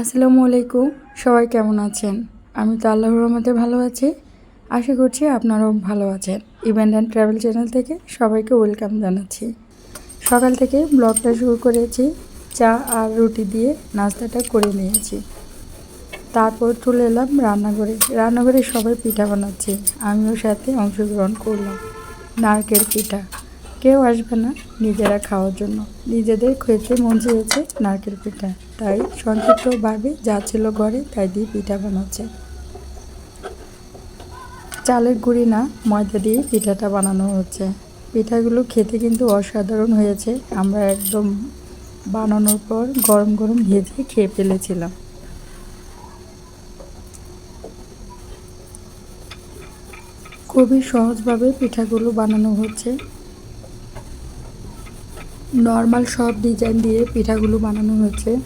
আসসালামু আলাইকুম। সবাই কেমন আছেন? আমি তো আল্লাহর রহমতে ভালো আছি। আশা করছি আপনারাও ভালো আছেন। ইভেন্ট অ্যান্ড ট্রাভেল চ্যানেল থেকে সবাইকে ওয়েলকাম জানাচ্ছি। সকাল থেকে ব্লগটা শুরু করেছি, চা আর রুটি দিয়ে নাস্তাটা করে নিয়েছি। তারপর চলে এলাম রান্নাঘরে। রান্নাঘরে সবাই পিঠা বানাচ্ছে। আমিও সাথে অংশগ্রহণ করলাম। নারকেল পিঠা। কেউ আসবে না নিজেরা খাওয়ার জন্য। নিজেদের খেতে মন চেয়েছে নারকেল পিঠা। তাই সংক্ষিপ্তভাবে যা ছিল ঘরে তাই দিয়ে পিঠা বানাচ্ছে। চালের গুঁড়ি না, ময়দা দিয়ে পিঠাটা বানানো হচ্ছে। পিঠাগুলো খেতে কিন্তু অসাধারণ হয়েছে। আমরা একদম বানানোর পর গরম গরম ভেজে খেয়ে ফেলেছিলাম। খুবই সহজভাবে পিঠাগুলো বানানো হচ্ছে। নর্মাল সব ডিজাইন দিয়ে পিঠাগুলো বানানো হয়েছে।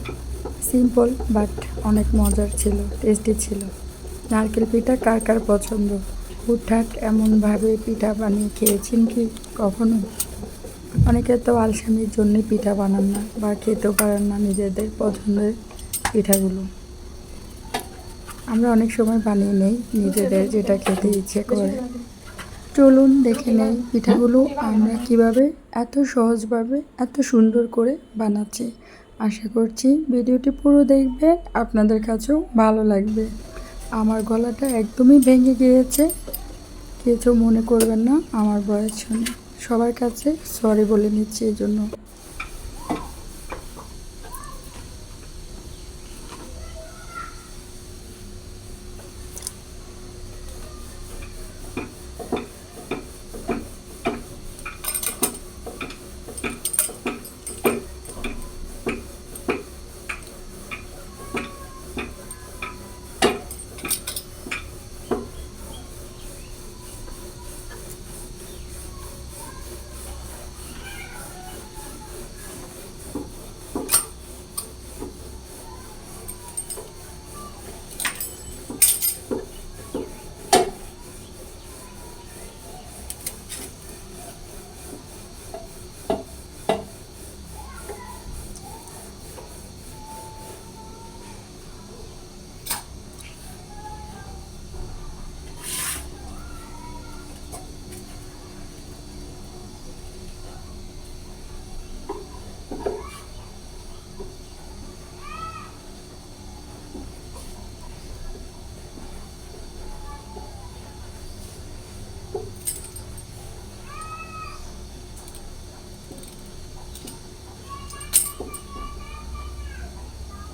সিম্পল, বাট অনেক মজার ছিল, টেস্টি ছিল। নারকেল পিঠা কার কার পছন্দ? হুটহাট এমনভাবে পিঠা বানিয়ে খেয়েছেন কি কখনো? অনেকে তো আলসামির জন্য পিঠা বানান না বা খেতেও পারেন না নিজেদের পছন্দের পিঠাগুলো। আমরা অনেক সময় বানিয়ে নেই, নিজেদের যেটা খেতে ইচ্ছে করে। চলুন দেখে নেই পিঠাগুলো আমরা কীভাবে এত সহজভাবে, এত সুন্দর করে বানাচ্ছি। আশা করছি ভিডিওটি পুরো দেখবেন, আপনাদের কাছেও ভালো লাগবে। আমার গলাটা একদমই ভেঙে গিয়েছে। কিছু মনে করবেন না, আমার বয়স শুনে। সবার কাছে সরি বলে নিচ্ছি এই জন্য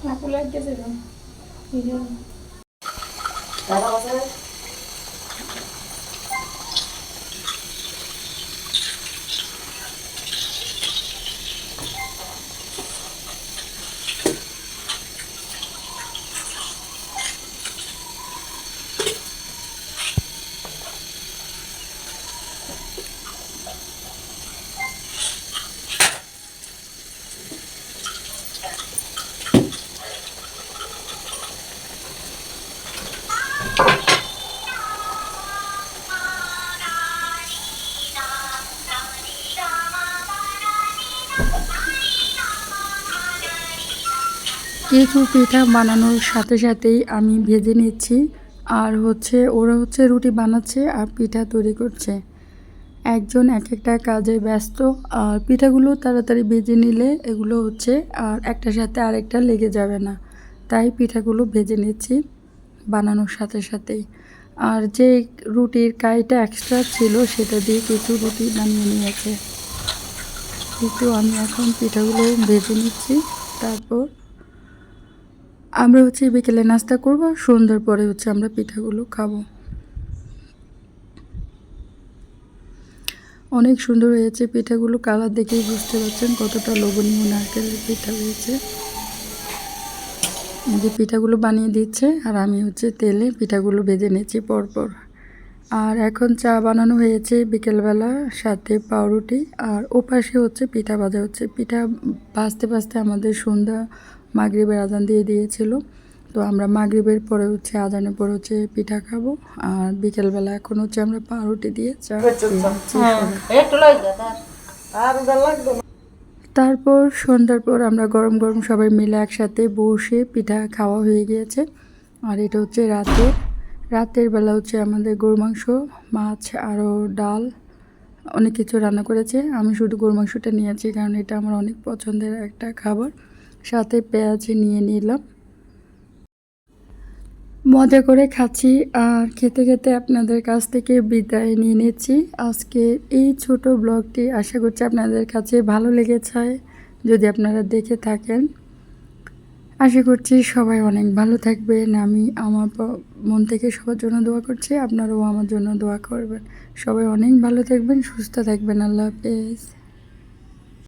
Nakulag kasi doon. Yun. Tara ko sa'yo. কিছু পিঠা বানানোর সাথে সাথেই আমি ভেজে নিচ্ছি। আর হচ্ছে, ওরা হচ্ছে রুটি বানাচ্ছে আর পিঠা তৈরি করছে। একজন এক একটা কাজে ব্যস্ত, আর পিঠাগুলো তাড়াতাড়ি ভেজে নিলে এগুলো হচ্ছে আর একটার সাথে আরেকটা লেগে যাবে না। তাই পিঠাগুলো ভেজে নিচ্ছি বানানোর সাথে সাথেই। আর যে রুটির কাইটা এক্সট্রা ছিল সেটা দিয়ে কিছু রুটি বানিয়ে নিয়েছে। কিন্তু আমি এখন পিঠাগুলো ভেজে নিচ্ছি, তারপর আমরা হচ্ছে বিকেলে নাস্তা করব সন্ধ্যার পরে হচ্ছে আমরা পিঠাগুলো খাব। অনেক সুন্দর হয়েছে। পিঠাগুলো কালার দেখেই বুঝতে পারছেন কতটা লোভনীয় নারকেলের পিঠা হয়েছে। এই যে পিঠাগুলো বানিয়ে দিচ্ছে আর আমি হচ্ছে তেলে পিঠাগুলো ভেজে নিয়েছি পরপর। আর এখন চা বানানো হয়েছে বিকেলবেলা, সাথে পাউরুটি আর ওপাশে হচ্ছে পিঠা ভাজা হচ্ছে। পিঠা ভাজতে ভাজতে আমাদের সন্ধ্যা মাগরিবের আজান দিয়ে দিয়েছিল। তো আমরা মাগরিবের পরে হচ্ছে আজানের পরে হচ্ছে পিঠা খাব আর বিকেলবেলা এখন হচ্ছে আমরা পাউরুটি দিয়ে চা সবাই। তারপর সন্ধ্যার পর আমরা গরম গরম সবাই মিলে একসাথে বসে পিঠা খাওয়া হয়ে গিয়েছে। আর এটা হচ্ছে রাতে রাতের বেলা হচ্ছে আমাদের গরু মাংস মাছ আরও ডাল অনেক কিছু রান্না করেছে। আমি শুধু গরু মাংসটা নিয়েছি কারণ এটা আমার অনেক পছন্দের একটা খাবার। সাথে পেঁয়াজ নিয়ে নিলাম। মজা করে খাচ্ছি আর খেতে খেতে আপনাদের কাছ থেকে বিদায় নিয়ে নিচ্ছি। আজকে এই ছোট ব্লগটি আশা করছি আপনাদের কাছে ভালো লেগেছে, যদি আপনারা দেখে থাকেন। আশা করছি সবাই অনেক ভালো থাকবেন। আমি আমার মন থেকে সবার জন্য দোয়া করছি, আপনারাও আমার জন্য দোয়া করবেন। সবাই অনেক ভালো থাকবেন, সুস্থ থাকবেন। আল্লাহ হাফেজ।